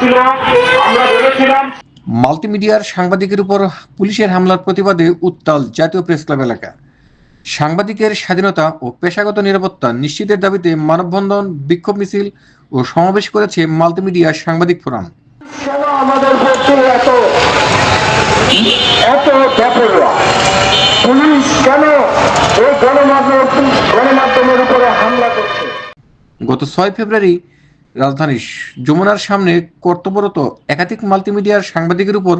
ছিল আমরা মাল্টিমিডিয়ার সাংবাদিকের উপর পুলিশের হামলার প্রতিবাদে উত্তাল জাতীয় প্রেস ক্লাব এলাকা। সাংবাদিকের স্বাধীনতা ও পেশাগত নিরাপত্তা নিশ্চিতের দাবিতে মানববন্ধন বিক্ষোভ মিছিল ও সমাবেশ করেছে মাল্টিমিডিয়া সাংবাদিক ফোরাম। আমাদের এত এত পুলিশ কেন এই গণমাধ্যমের উপরে হামলা করছে? গত ছয় ফেব্রুয়ারি রাজধানীর যমুনার সামনে কর্তব্যরত একাধিক মাল্টিমিডিয়ার সাংবাদিকের উপর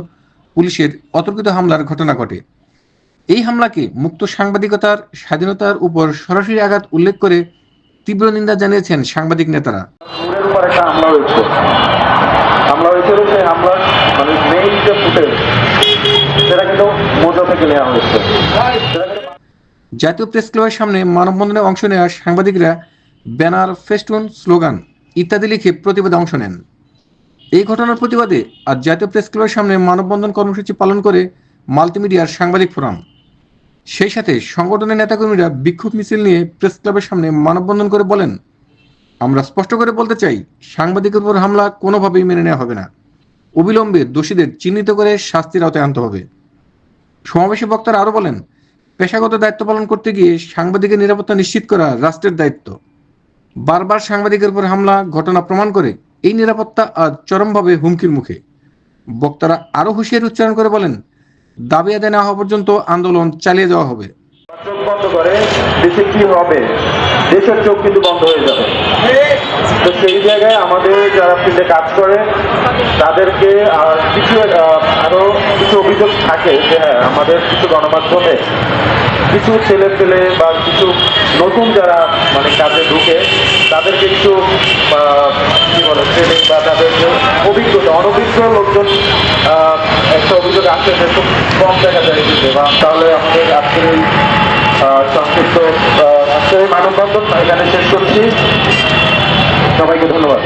পুলিশের অতর্কিত হামলার ঘটনা ঘটে। এই হামলাকে মুক্ত সাংবাদিকতার স্বাধীনতার উপর সরাসরি আঘাত উল্লেখ করে তীব্র নিন্দা জানিয়েছেন সাংবাদিক নেতারা। হামলা হয়েছে। হামলা মানে মেইন যে ফুটেজ সেটা কিন্তু মোজা থেকে নেওয়া হয়েছে। জাতীয় প্রেস ক্লাবের সামনে মানববন্ধনে অংশ নেওয়া সাংবাদিকরা ব্যানার ফেস্টুন স্লোগান ইত্যাদি লিখে প্রতিবাদে অংশ নেন। এই ঘটনার প্রতিবাদে আজ জাতীয় প্রেস ক্লাবের সামনে মানববন্ধন কর্মসূচি পালন করে মাল্টিমিডিয়ার সাংবাদিক ফোরাম। সেই সাথে সংগঠনের নেতাকর্মীরা বিক্ষোভ মিছিল নিয়ে প্রেস ক্লাবের সামনে মানববন্ধন করে বলেন, আমরা স্পষ্ট করে বলতে চাই, সাংবাদিকের উপর হামলা কোনোভাবেই মেনে নেওয়া হবে না। অবিলম্বে দোষীদের চিহ্নিত করে শাস্তির আওতায় আনতে হবে। সমাবেশে বক্তারা আরও বলেন, পেশাগত দায়িত্ব পালন করতে গিয়ে সাংবাদিকের নিরাপত্তা নিশ্চিত করা রাষ্ট্রের দায়িত্ব। বারবার সাংবাদিকের উপর হামলা, ঘটনা প্রমাণ করে এই নিরাপত্তা আজ চরমভাবে হুমকির মুখে। বক্তারা আরও হুঁশিয়ারি উচ্চারণ করে বলেন, দাবি আদায় না হওয়া পর্যন্ত আন্দোলন চালিয়ে যাওয়া হবে। চোখ বন্ধ করে দেশে কি হবে, দেশের চোখ কিন্তু বন্ধ হয়ে যাবে। তো সেই জায়গায় আমাদের যারা ফিল্ডে কাজ করে, তাদেরকে কিছু আরও কিছু অভিযোগ থাকে যে হ্যাঁ আমাদের কিছু গণমাধ্যমে কিছু ছেলে পেলে বা কিছু নতুন যারা মানে কাজে ঢুকে তাদেরকে আহ, কি বলে ট্রেনিং বা তাদের অভিজ্ঞতা অনভিজ্ঞ লোকজন একটা অভিযোগ আসে যে খুব কম দেখা যায় দিতে বা তাহলে আমাদের আজকের এই সংক্ষিপ্ত আজকের এই মানববন্ধন এখানে শেষ করছি। সবাইকে ধন্যবাদ।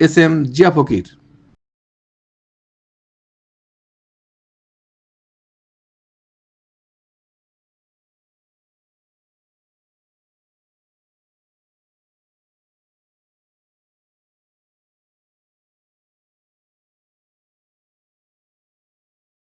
S M Zia Fakir.